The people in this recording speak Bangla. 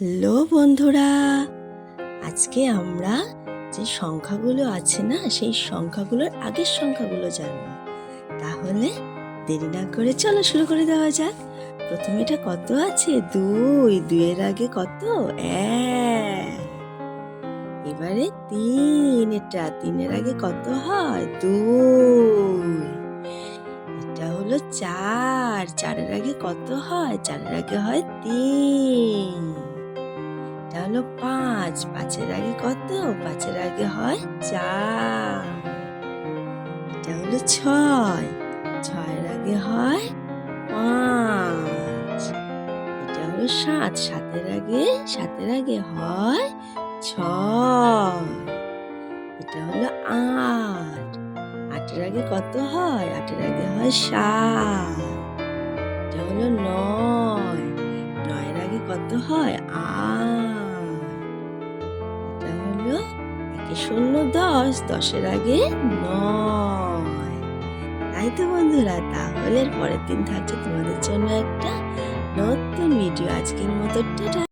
হ্যালো বন্ধুরা, আজকে আমরা যে সংখ্যাগুলো আছে না, সেই সংখ্যাগুলোর আগের সংখ্যাগুলো জানব। তাহলে দেরি না করে চলো শুরু করে দেওয়া যাক। প্রথমে এটা কত আছে? দুই, দুইয়ের আগে কত? এক। এবারে তিন, এটা তিনের আগে কত হয়? দুই। এটা হলো চার, চারের আগে কত হয়? চারের আগে হয় তিন। হলো পাঁচ, পাঁচের আগে কত? পাঁচের আগে হয় চার। এটা হলো ছয়। ছয়ের আগে হয় পাঁচ। এটা হলো সাত। সাতের আগে সাতের আগে হয় ছয়। এটা হলো আট। আটের আগে কত হয়? আটের আগে হয় সাত। এটা হলো নয়। নয়ের আগে কত হয়? আট। একে শূন্য দশ, দশের আগে নয়। তাই তো বন্ধুরা, তাহলে পরের দিন থাকছে তোমাদের জন্য একটা নতুন ভিডিও আজকের মতো টাটা।